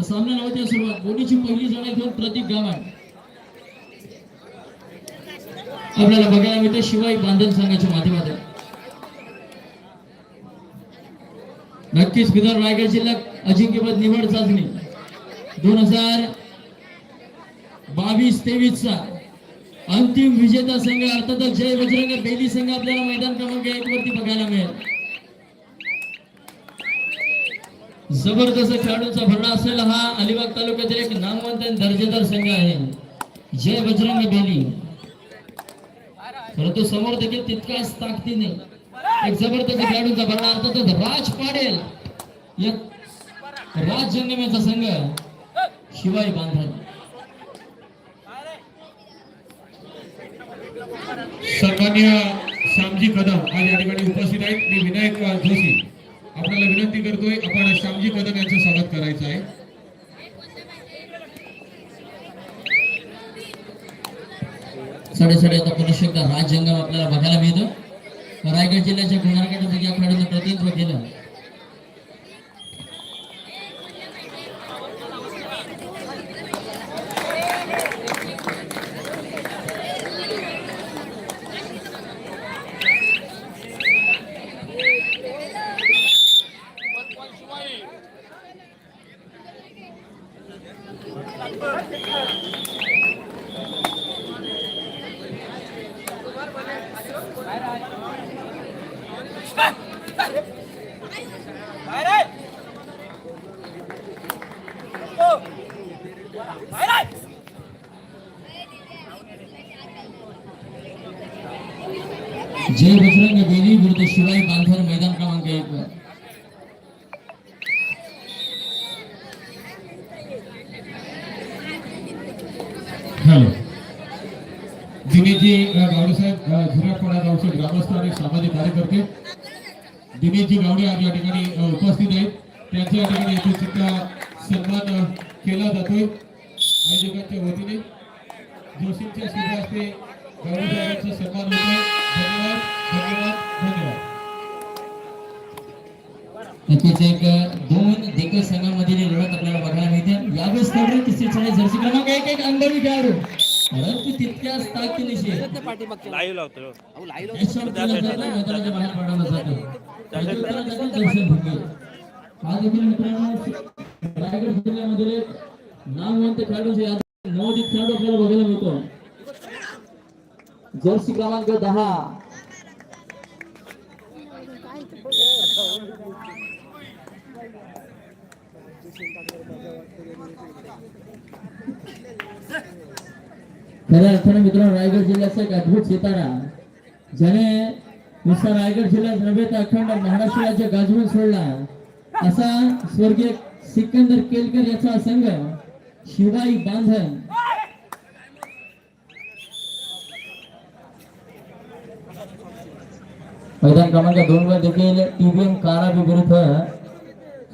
तर सामना होत्या सुरुवात. बोटीची पहिली जण घेऊन प्रतीक गावात. आपल्याला बघायला मिळते शिवाई बांधण संघाच्या माध्यमातून. नक्कीच विदर्भ रायगड जिल्ह्यात अजिंक्यपद निवड चाचणी. दोन हजार बावीस तेवीस चा अंतिम विजेता संघ अर्थातच जय बजरंग बेली संघ आपल्याला मैदान क्रमांक एक वरती बघायला मिळेल. जबरदस्त खेळाडूंचा भरणा असलेला हा अलिबाग तालुक्यातील एक नामवंत आणि दर्जेदार संघ आहे. जय बजरंग बेली. परंतु समोर देखील तितकाच ताकदीने एक जबरदस्त खेळाडूंचा भरणा अर्थातच राज पाडेल एक राज जंगमेचा संघ शिवाय बांधण सन्मान्य श्यामजी कदम आज या ठिकाणी उपस्थित आहेत. मी विनायक जोशी. आपल्याला विनंती करतोय आपण श्यामजी कदम यांचं स्वागत करायचं आहे. साडेसाडे साडे आता पुरुष एकदा राज जंगम आपल्याला बघायला मिळतो. रायगड जिल्ह्याच्या गुणारगड या खेळाडूंचं प्रतिनिधित्व केलं. जय बजरंग देवी विरुद्ध शिवाय बांधर मैदान क्रमांक एक. क्रमांक एक एक अनुभवी खेळाडू परंतु तितक्याच ताकदीनिशी लाईव्ह लावतो मैदानाच्या बाहेर पडवलं जातं. दर्शन. हा देखील मित्रांनो रायगड जिल्ह्यामधील एक नामवंत खेळाडू जे आज नवोदित खेळाडू आपल्याला बघायला मिळतो. जर्सी क्रमांक दहा. खऱ्या अर्थाने मित्रांनो रायगड जिल्ह्याचा एक अद्भुत सितारा। ज्याने नुसता रायगड जिल्ह्यात नव्हे तर अखंड महाराष्ट्र राज्य गाजवून सोडला असा स्वर्गीय सिकंदर केलकर याचा संघ शिवाई बांधन। मैदान क्रमांक दोन वर देखील टीव्हीएम काराबी विरुद्ध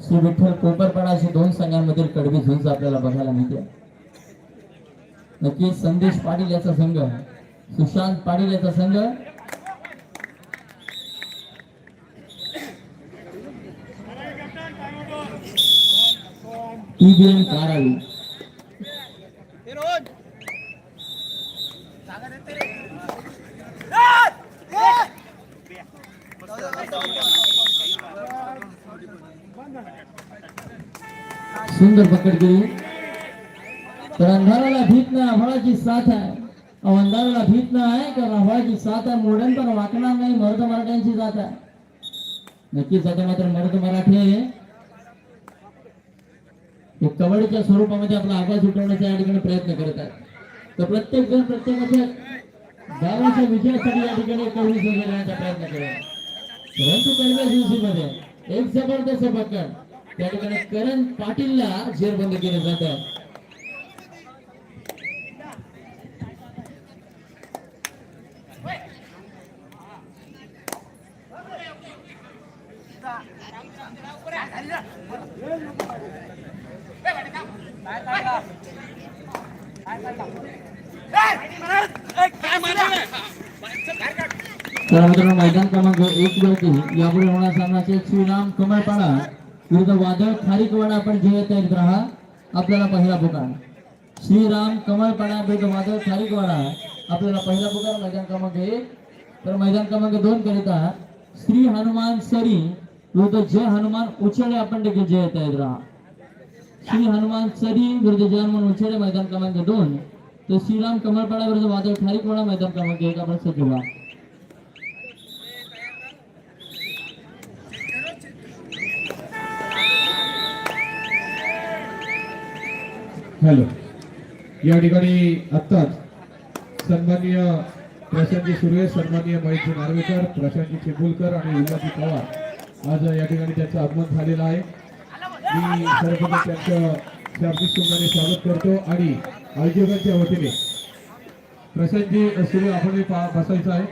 श्री विठ्ठल कोपरपाडा अशी दोन संघांमधील कडवी झुंज आपल्याला बघायला मिळते. नक्कीच संदेश पाटील याचा संघ. सुशांत पाटील याचा संघ. ईबीएम कारावी सुंदर पकड केली तर अंधाराला भीत नाही आभाळाची साथ आहे. अंधाराला भीत नाही कारण आभाळाची साथ आहे मोडण पण वाकणार नाही मर्द मराठ्यांची जात आहे. नक्कीच आता मात्र मर्द मराठी हे कबड्डीच्या स्वरूपामध्ये आपला आवाज उठवण्याचा या ठिकाणी प्रयत्न करत आहेत. तर प्रत्येक जण प्रत्येकाच्या गावाच्या विजयासाठी या ठिकाणी कवडी करण्याचा प्रयत्न करत परंतु पहिल्या दिवशीमध्ये एक जबरदस्त पकड त्या ठिकाणी करण पाटीलला जेरबंद केले जात. आहे तर मित्रांनो मैदान क्रमांक एक वरती यापुढे होणार सामनाचे श्रीराम कमळपाडा विरुद्ध वादळ खारीकवाडा आपण जे तयारीत राहा आपल्याला पहिला पुकार. श्रीराम कमळपाडा विरुद्ध वादळ खारीकवाडा आपल्याला पहिला पुकार मैदान क्रमांक एक. तर मैदान क्रमांक दोन करिता श्री हनुमान सरी विरुद्ध जय हनुमान उचेडे आपण देखील जय येत आहेत राहा श्री हनुमान सरी विरुद्ध जय हनुमान उचेडे मैदान क्रमांक दोन. तर श्रीराम कमळपाडा विरुद्ध वादळ खारीकवाडा मैदान क्रमांक एक आपण सज्ज हॅलो या ठिकाणी आत्ताच सन्माननीय प्रशांतजी सुर्वे सन्माननीय महेशजी नार्वेकर प्रशांतजी चिंबुलकर आणि उल्हाजी पवार आज या ठिकाणी त्यांचं आगमन झालेलं आहे. मी सर्वप्रथम त्यांचं शाब्दिक सुंदराने स्वागत करतो आणि आयोजकांच्या वतीने प्रशांतजी सुर्वे आपण बसायचं आहे.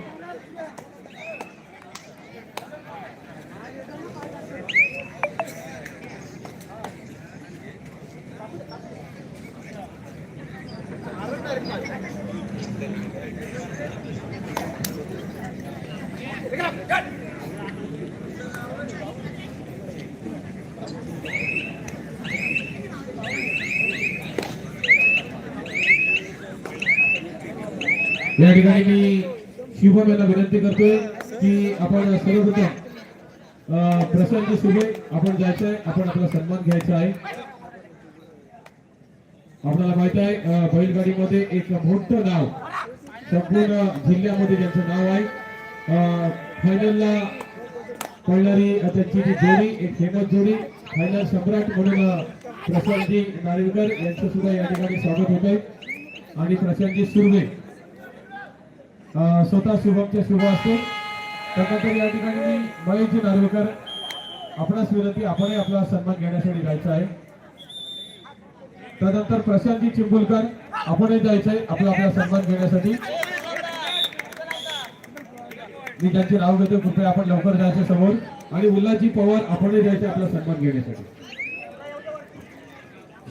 या ठिकाणी मी शुभम यांना विनंती करतोय की आपण सर्वप्रथम अं, सुभे आपण जायचंय आपण आपला सन्मान घ्यायचा आहे. आपल्याला माहीत आहे बैलगाडीमध्ये एक मोठं नाव संपूर्ण जिल्ह्यामध्ये ज्यांचं नाव आहे फायनलला पडणारी त्यांची जी जोडी एक फेमस जोडी फायनल सम्राट म्हणून प्रशांतजी नार्वेकर यांचं सुद्धा या ठिकाणी स्वागत होत आहे आणि प्रशांतजी सुर्वे स्वतः शुभमचे शुभ असतो त्यानंतर या ठिकाणी मी महेशजी नार्वेकर आपणास विनंती आपणही आपला सन्मान घेण्यासाठी जायचं आहे. त्यानंतर प्रशांतजी चिंबुलकर आपणही जायचं आहे आपला आपला सन्मान घेण्यासाठी. मी त्यांची नाव घेतो कृपया आपण लवकर जायचं समोर. आणि उल्हाजी पवार आपणही जायचे आपला सन्मान घेण्यासाठी.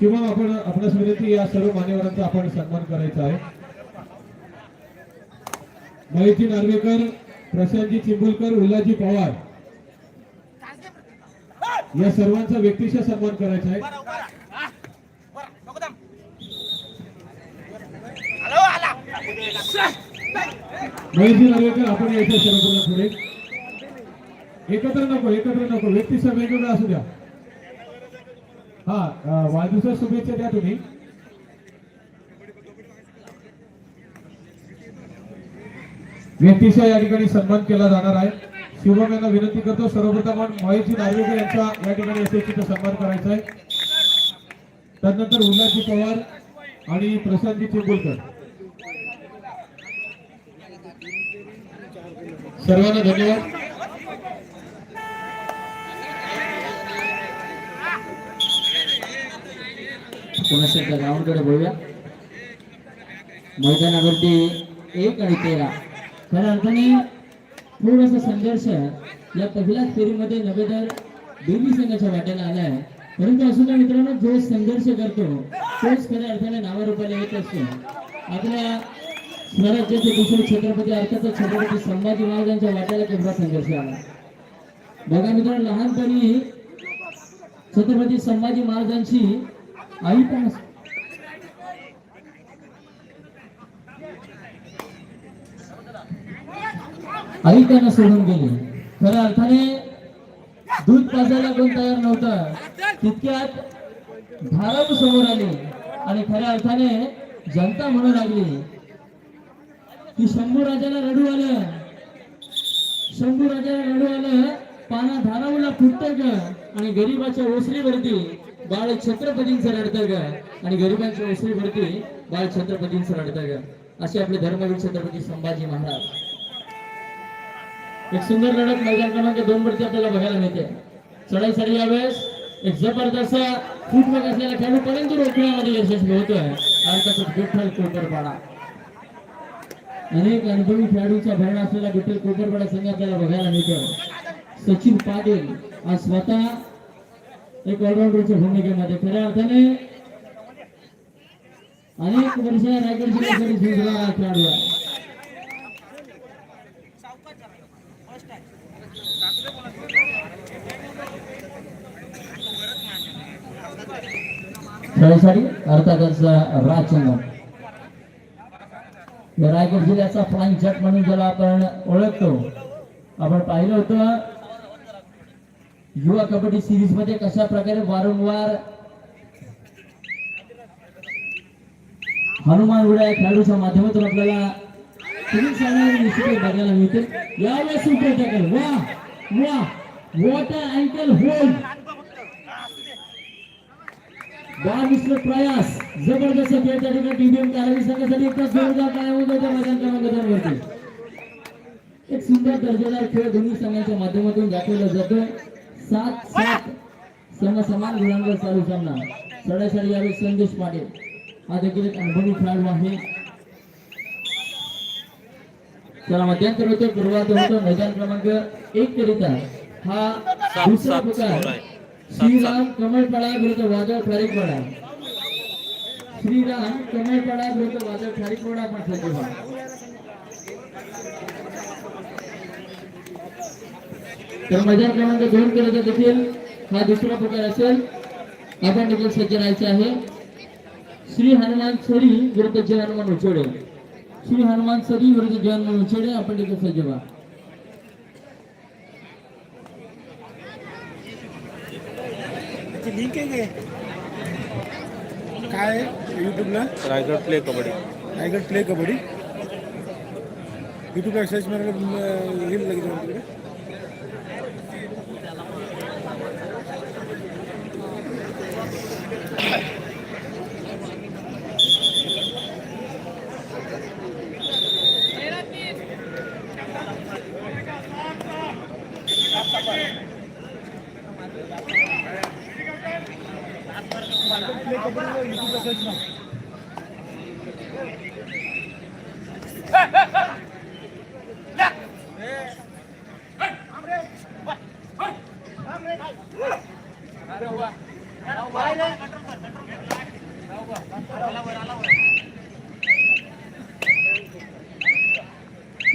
शिवम आपण आपणास विनंती या सर्व मान्यवरांचा आपण सन्मान करायचा आहे. महेशजी नार्वेकर प्रशांतजी चिंबुलकर उल्हाजी पवार. या सर्वांचा व्यक्तिशः सन्मान करायचा आहे. महेशजी नार्वेकर आपण यायचं सर्वप्रथम पुढे. एकत्र नको एकत्र नको. व्यक्तिशः वेगवेगळं असू द्या. हा अं, वाढदिवसाच्या शुभेच्छा द्या तुम्ही. व्यक्तीचा या ठिकाणी सन्मान केला जाणार आहे. शिवम यांना विनंती करतो सर्वप्रथम आपण महेशजी नार्वेकर यांचा या ठिकाणी यशस्वीचा सन्मान करायचा आहे. त्यानंतर उल्हासजी पवार आणि प्रशांतजी चिंबुलकर. सर्वांना धन्यवाद. पुन्हा एकदा ग्राउंडकडे बोलूया? मैदानावरती एक आणि तेरा. खऱ्या अर्थाने थोडासा संघर्ष या पहिल्याच फेरीमध्ये नवेदर दोन्ही संघाच्या वाट्याला आलाय परंतु असं त्या मित्रांनो जो संघर्ष करतो तोच खऱ्या अर्थाने नावारूपाला येत असतो. आपल्या स्वराज्याचे दुसरे छत्रपती अर्थातच छत्रपती संभाजी महाराजांच्या वाट्याला केवढा संघर्ष आला. बघा मित्रांनो लहानपणी छत्रपती संभाजी महाराजांची आई पण असते. आई त्यांना सोडून गेली. खऱ्या अर्थाने दूध पाजायला कोण तयार नव्हतं तितक्यात धाराव समोर आली. आणि खऱ्या अर्थाने जनता म्हणू लागली की शंभू राजाला रडू आलं. शंभू राजाला रडू आलं पाना धारावला फुटतं ग. आणि गरीबाच्या ओसरीवरती बाळ छत्रपतींचं रडतं ग. आणि गरीबांच्या ओसरीवरती बाळ छत्रपतींचं रडतं ग. असे आपले धर्मवीर छत्रपती संभाजी महाराज. एक सुंदर लढत मैदान क्रमांक दोन वरती आपल्याला बघायला मिळते. चढाईसाठी यावेळेस एक जबरदस्त फुटवर्क असलेला खेळाडू परंतु रोखण्यामध्ये यशस्वी होतोय. अर्थातच विठ्ठल कोपरपाडा. अनेक अनुभवी खेळाडूंचा भरण असलेला विठ्ठल कोपरपाडा संघ आपल्याला बघायला मिळतो सचिन पाटील आज स्वतः एक ऑलराऊंडरच्या भूमिकेमध्ये खऱ्या अर्थाने अनेक वर्ष रायगड जिल्ह्यासाठी झुंजणारा खेळाडू आहे. खेळासाठी अर्थातच राजचंद्र रायगड जिल्ह्याचा फ्लाइंग जट म्हणून ज्याला आपण ओळखतो. आपण पाहिलं होतं युवा कबड्डी सिरीजमध्ये कशा प्रकारे वारंवार हनुमान उड्या खेळाडूच्या माध्यमातून आपल्याला तुम्ही सांगणारे निश्चित बघायला मिळते यावेळेस सुपर टॅकल वा वा वॉटर अँकल होल्ड बावीसला प्रयास. जबरदस्त खेळ त्या ठिकाणी टीबीएम संघासाठी. एकदा जोरदार काय होत होत्या मैदान क्रमांकावरती. एक सुंदर दर्जेदार खेळ दोन्ही संघाच्या माध्यमातून दाखवला जातोय. सात सात. समान गुणांवर चालू सामना. सडासडी यावेळी संदेश पाटील. हा देखील एक अनुभवी खेळाडू आहे. चला मध्यंतर होतो सुरुवात होतो मैदान क्रमांक एक करिता. हा दुसरा प्रकार. श्रीराम कमळपाडा विरुद्ध वादळ खारीकपाडा श्रीराम कमळपाडा विरुद्ध वादळ खारीकपाडा आपण सज्ज व्हा. तर मैदान क्रमांक दोन करिता देखील हा दुसरा प्रकार असेल. आपण देखील सज्ज राहायचे आहे. श्री हनुमान सरी विरुद्ध जय हनुमान उचोडे. श्री हनुमान सरी विरुद्ध जय हनुमान उचोडे आपण देखील सज्ज व्हा. लिंक आहे काय काय यूट्यूबला रायगड प्ले कबड्डी. रायगड प्ले कबड्डी. यूट्यूबला सर्च मारायला येईल लगेच मला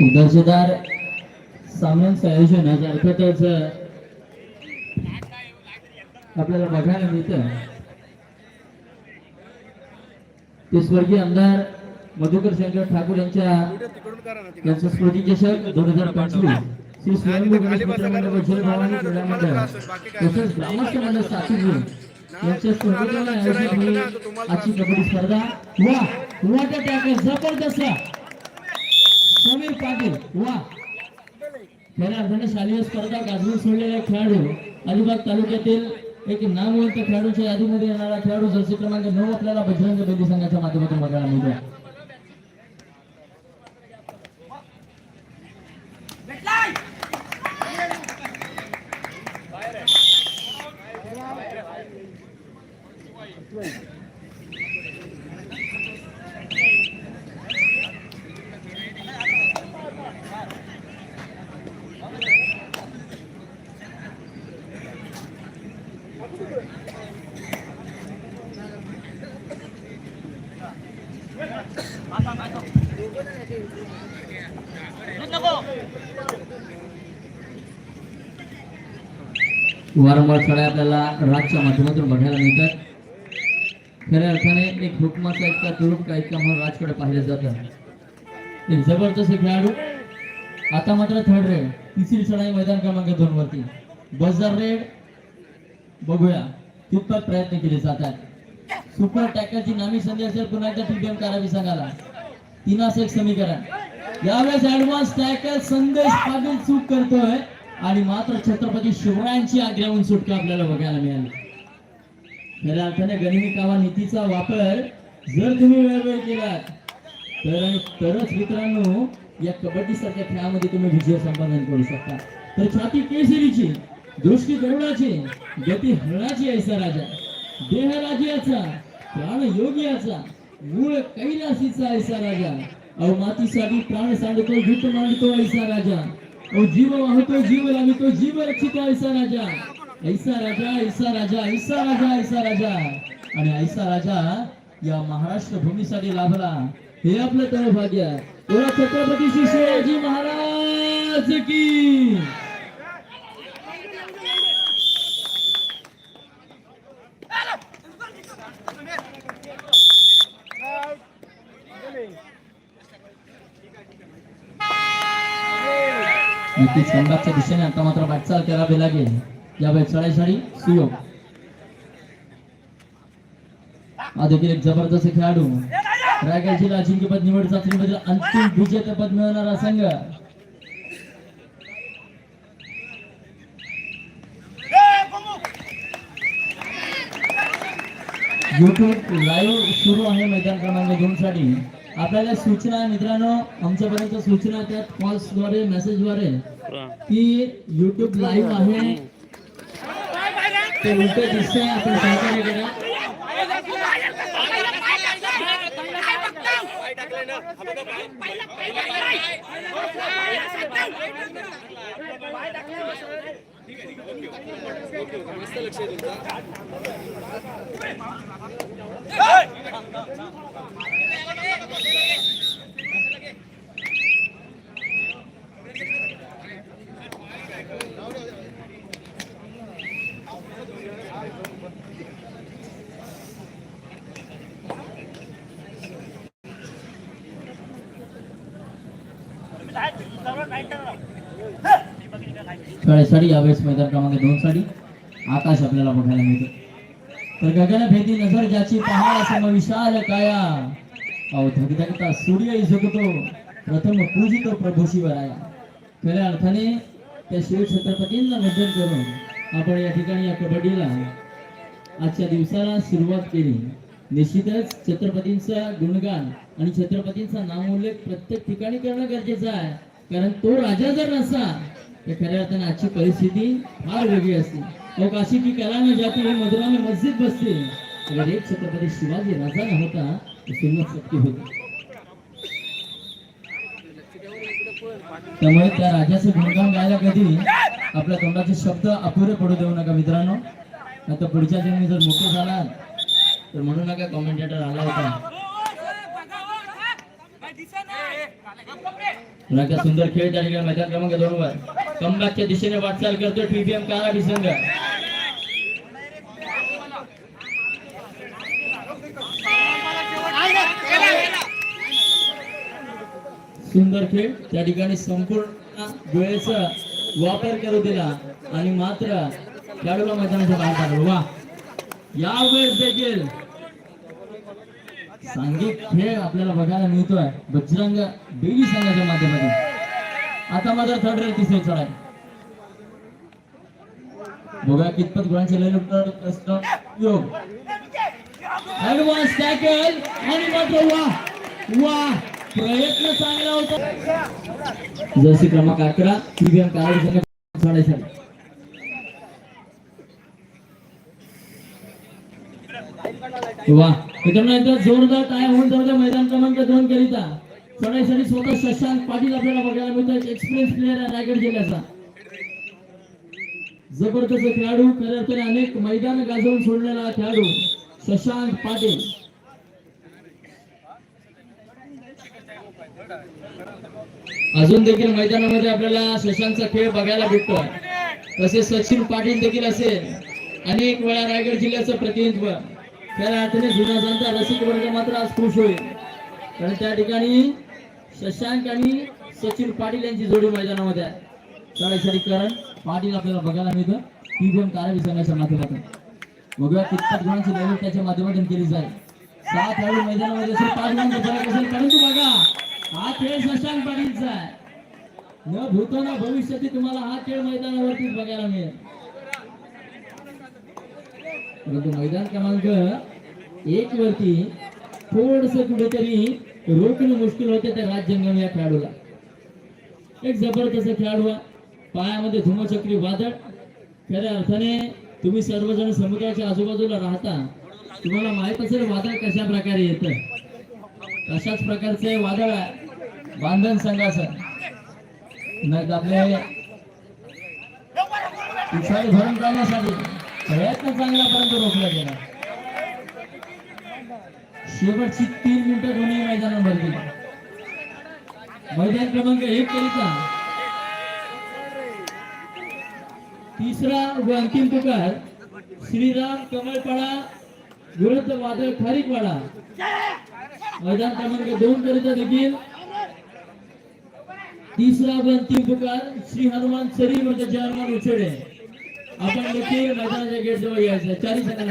दर्जेदार सामन्यांचं आयोजन आज अर्थातच आपल्याला बघायला मिळतं. ते स्वर्गीय आमदार मधुकर शंकर ठाकूर यांच्या यांचं स्मृती चषक दोन हजार पंचवीस. श्री स्वयंभू गणेश मंडळ व क्रीडा मंडळ तसेच ग्रामस्थ मंडळ सातूर यांच्या स्पर्धेला आयोजित ही आजची कबड्डी स्पर्धा. वा वाटा टॅकल जबरदस्त. समीर पाटील वा. खऱ्या अर्थाने शालेय स्पर्धा गाजवून सोडलेल्या खेळाडू अलिबाग तालुक्यातील एक नामवंत खेळाडूच्या यादीमध्ये येणारा खेळाडू जर्सी क्रमांक नऊ आपल्याला बजरंग बेदी संघाच्या माध्यमातून बघायला मिळतो. वारंवार सगळ्या आपल्याला राजच्या माध्यमातून बघायला मिळतात. खऱ्या अर्थाने एक हुकमाचा इतका तुरुप का इतका म्हणून राजकडे पाहिलं जातं एक जबरदस्त खेळाडू आता मात्र थर्ड रेड तिसरी चढाई मैदान क्रमांक दोन वरती. बजार रेड बघूया कितपत प्रयत्न केले जातात. सुपर टॅकरची नामी संधी असेल पुन्हा एकदा टीडीएम करावी सांगाला तीनास एक समीकरण. यावेळेस ऍडव्हान्स टॅकल संदेश पाटील चूक करतोय आणि मात्र छत्रपती शिवरायांची आग्र्याहून सुटका आपल्याला बघायला मिळाली. खऱ्या अर्थाने गनिमी कामा नीतीचा वापर जर तुम्ही वेळोवेळी केलात तर तरच मित्रांनो या कबड्डी सारख्या खेळामध्ये तुम्ही विजय संपादन करू शकता. तर छाती केसरीची दृष्टी गरुडाची गती हरणाची ऐसा राजा. देह राजाचा प्राण योगियाचा मूळ कैलाशीचा ऐसा राजा. अहो मातीसाठी प्राण सांडतो भूत मांडतो ऐसा राजा. अहो जीव वाहतो जीव लावितो जीव रक्षितो ऐसा राजा. ऐसा राजा ऐसा राजा ऐसा राजा ऐसा राजा. आणि ऐसा राजा या महाराष्ट्र भूमीसाठी लाभला. हे आपलं तर भाग्य एवढा छत्रपती शिवाजी महाराज की. नक्कीच कमबॅकच्या दिशेने आता मात्र वाटचाल करावी लागेल. यावेळी चढाईसाठी सुयोग. हा देखील एक जबरदस्त खेळाडू. रायगड जिल्हा अजिंक्यपद निवड चाचणीमधील अंतिम विजेतेपद मिळवणारा संघ. युट्यूब लाईव्ह सुरू आहे मैदान क्रमांक दोन साठी आपल्याला सूचना मित्रांनो आमच्यापर्यंत सूचना त्यात कॉल्सद्वारे मेसेजद्वारे. की युट्यूब लाईव्ह आहे. ते उलट दिसतंय आपण सहकार्य करा. Hey! शाळेसाठी यावेळेस मैदान क्रमांक दोन साठी आकाश आपल्याला बघायला मिळतो. तर गगन भेदी नजर ज्याची पहाड सम विशाल काया. अहो धगधगता सूर्य झुकतो. प्रथम पूजितो प्रभू शिवराया खऱ्या अर्थाने त्या शिव छत्रपतींना वंदन करून आपण या ठिकाणी या कबड्डीला आजच्या दिवसाला सुरुवात केली. निश्चितच छत्रपतींचा गुणगान आणि छत्रपतींचा नामोल्लेख प्रत्येक ठिकाणी करणं गरजेचं आहे. कारण तो राजा जर नसता तर खऱ्या अर्थानं आजची परिस्थिती फार वेगळी असते मग अशी की कला न जाती ही मधुराने मस्जिद बसते तर एक छत्रपती शिवाजी राजा न होता तर होती त्यामुळे त्या राजाचं गुणगान गायला कधी आपल्या तोंडाचे शब्द अपुरे पडू देऊ नका मित्रांनो आता पुढच्या जन्मी जर मोठे झाला तर म्हणू नका कॉमेंटेटर आला होता सुंदर खेळ त्या ठिकाणी मैदान क्रमांक दोन वर कमबॅकच्या दिशेने वाटचाल करतो टीबीएम काराडी संघ सुंदर खेळ त्या ठिकाणी संपूर्ण वेळेचा वापर करू दिला आणि मात्र खेळाडूला मैदानाच्या बाहेर काढलो वा. यावेळेस देखील सांघिक खेळ आपल्याला बघायला मिळतोय. बजरंग बेली संघाच्या माध्यमातून. आता मात्र थर्ड रेट तिसरे चढाय बघा कितपत गुणांचे लय योग ऍडव्हान्स टॅकल आणि मात्र वा वा. प्रयत्न चांगला होता. जर्सी क्रमांक अकरा टीव्हीएम कारवाई चढायसाठी वा. मित्रांनो एकदा जोरदार टाय होऊन जाऊ मैदान क्रमांक दोन करिता. चढाईसाठी स्वतः शशांक पाटील आपल्याला बघायला मिळतो एक्सपिरियन्स प्लेअर आहे रायगड जिल्ह्याचा. जबरदस्त खेळाडू खऱ्या अर्थाने अनेक मैदान गाजवून सोडलेला खेळाडू शशांक पाटील. अजून देखील मैदानामध्ये आपल्याला शशांकचा खेळ बघायला भेटतो तसेच सचिन पाटील देखील असेल. अनेक वेळा रायगड जिल्ह्याचं प्रतिनिधित्व. खऱ्या अर्थाने जुना जाणता रसिक वर्ग मात्र आज खुश होईल. कारण त्या ठिकाणी शशांक आणि सचिन पाटील यांची जोडी मैदानामध्ये आहे. करण पाटील आपल्याला बघायला मिळतं. ती दोन कारावी संघाच्या माध्यमातून. बघूया कितपत गुणांची लेवल त्याच्या माध्यमातून केली जाईल. सहा खेळाडू मैदानामध्ये असेल पाच गुणांचा फरक असेल परंतु बघा हा खेळ शशांक पाटीलचा आहे. न भूतो ना भविष्यात तुम्हाला हा खेळ मैदानावरतीच बघायला मिळेल. परंतु मैदान क्रमांक एक वरती थोडस कुठेतरी रोखणं मुश्किल होते त्या राजजंगम या खेळाडूला. एक जबरदस्त खेळाडू पायामध्ये धुमचक्री वादळ. खऱ्या अर्थाने तुम्ही सर्वजण समुद्राच्या आजूबाजूला राहता. तुम्हाला माहीत असेल वादळ कशा प्रकारे येतं. तशाच प्रकारचे वादळ आहे. बांधण संघाचं. नाही आपले पिछाडी भरून प्रयत्न चांगला परंतु रोखला गेला. शेवटची तीन मिनिटं दोन्ही मैदानावर गेली. मैदान क्रमांक एक करिता. तिसरा व अंतिम पुकार श्रीराम कमळपाडा विरुद्ध वादळ खारीकवाडा. मैदान क्रमांक दोन करिता देखील. तिसरा व अंतिम पुकार श्री हनुमान सरी म्हणजे जयमान उचडे आपण देखील मैदानाच्या गेट जवळ यायचं चारी सेकंद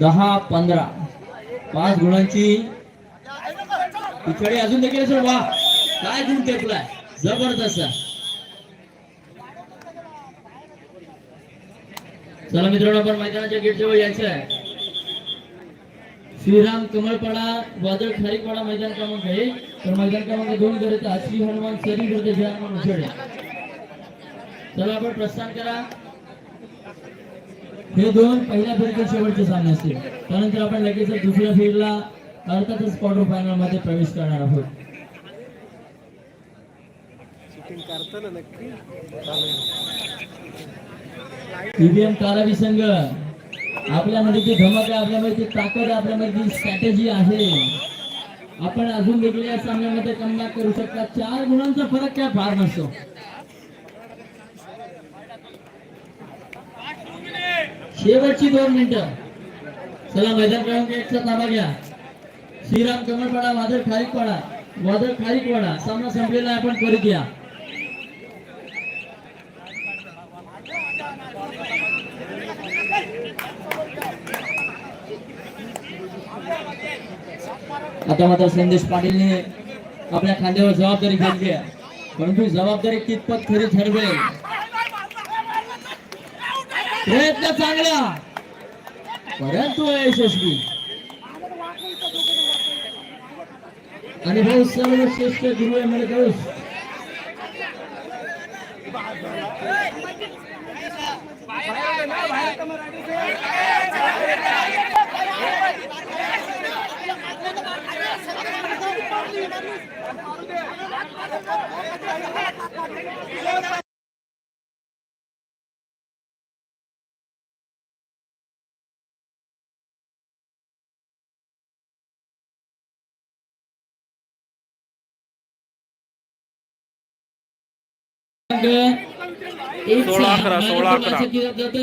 दहा पंधरा. पाच गुणांची पिछाडी अजून देखील असेल वा. काय गुण टेकलाय? जबरदस्त. चला मित्रांनो आपण मैदानाच्या गेट जवळ यायचं आहे श्रीराम कमळपाडा वादळ खारीकपाडा मैदान क्रमांक एक. तर मैदान क्रमांक दोन करत श्री हनुमान सरी करते जय हनुमान उछेडे चला आपण प्रस्थान करा. हे दोन पहिल्या फेरीचे शेवटचे सामने असतील. त्यानंतर आपण लगेच दुसऱ्या फेरीला अर्थातच क्वार्टर फायनलमध्ये प्रवेश करणार आहोत. ईव्हीएम कारावी संघ आपल्यामध्ये ती धमक आहे आपल्यामध्ये ती ताकद आहे आपल्यामध्ये ती स्ट्रॅटेजी आहे आपण अजून देखील या सामन्यामध्ये कमबॅक करू शकता. चार गुणांचा फरक काय? फार नसतो. शेवटची दोन मिनिटं. चला मैदान क्रमांक एकचा ताबा घ्या. श्रीराम कमळपाडा वादळ खारीकपाडा वादळ खारीकपाडा सामना संपलेला आपण करीत या. आता मात्र संदेश पाटीलने आपल्या खांद्यावर जबाबदारी घेतली आहे. परंतु जबाबदारी कितपत खरी ठरवेल? प्रयत्न चांगला. परंतु यशस्वी. आणि भाऊ सर्वश्रेष्ठ गुरु आहे मला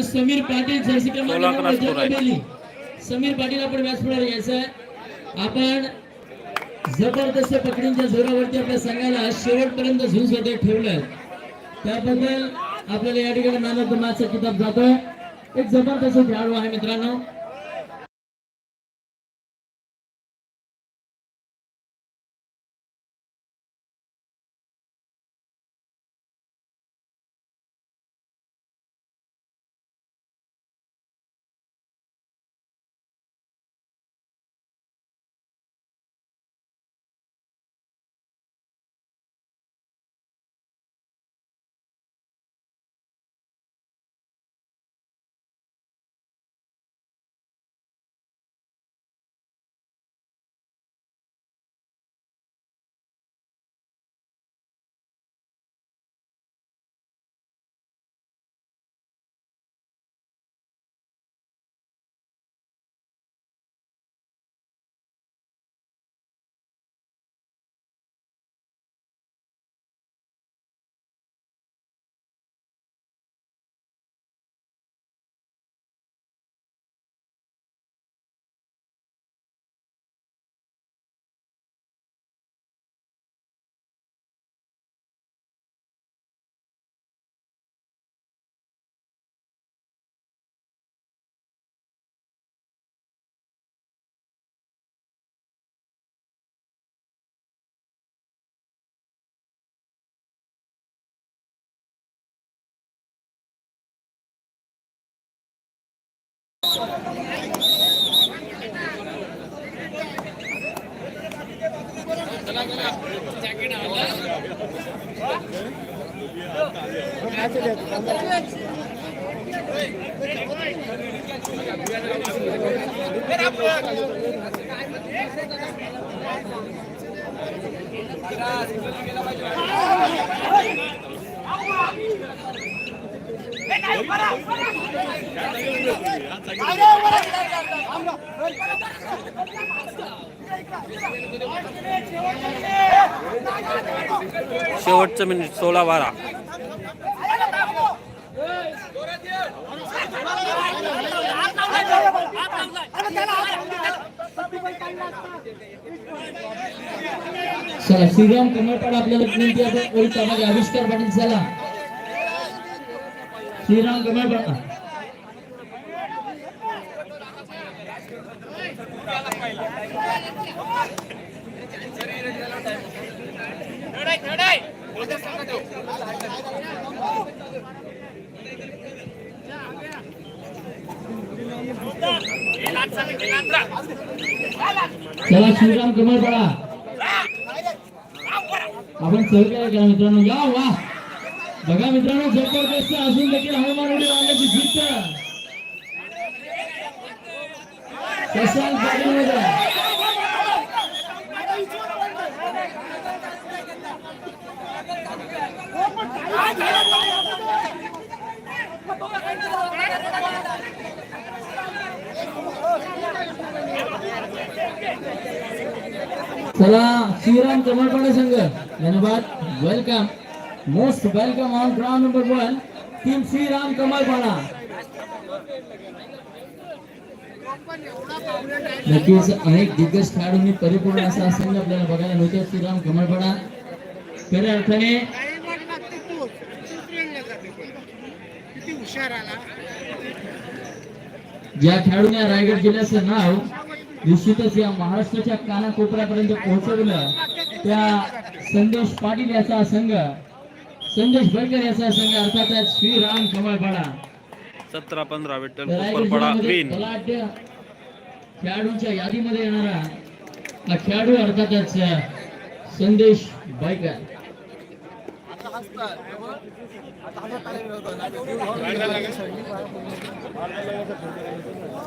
समीर पाटील जर्सी क्रमांक. समीर पाटील आपण व्यासपीठावर यायचं आहे. आपण जबरदस्त पकडींच्या जोरावरती आपल्या संघाला शेवटपर्यंत झुंजमध्ये ठेवलंय. त्याबद्दल आपल्याला या ठिकाणी मॅन ऑफ द मॅचचा किताब जातोय. एक जबरदस्त खेळाडू आहे मित्रांनो. Para, para. शेवटचं मिनिट सोळा बारा. चला श्रीराम कमळपाड आपल्याला विनंती आपण ओळखा माझे आविष्कार पाटील चला. श्रीराम कमळपाड चला श्रीराम कमळपाडा आपण सहकार्य करा मित्रांनो. या वा. बघा मित्रांनो जबरदस्त असून देखील हवामान उडी मारण्याची जिद्द प्रशांत चला, श्रीराम कमळपाडा संघ धन्यवाद welcome most welcome on ground number one team Shriram Kamalpada नक्कीच अनेक दिग्गज खेळाडूंनी परिपूर्ण असा संघ आपल्याला बघायला मिळतो श्रीराम कमळपाडा खऱ्या अर्थाने ज्या खेळाडूने या रायगड जिल्ह्याचं नाव निश्चितच या महाराष्ट्राच्या कानाकोपऱ्यापर्यंत पोहोचवलं त्या संदेश पाटील याचा संघ संदेश बैकर याचा संघ अर्थातच श्रीराम कमळपाडा. सतरा पंधरा विठ्ठल खेळाडूंच्या यादीमध्ये येणारा हा खेळाडू अर्थातच संदेश बायकर রাস্তা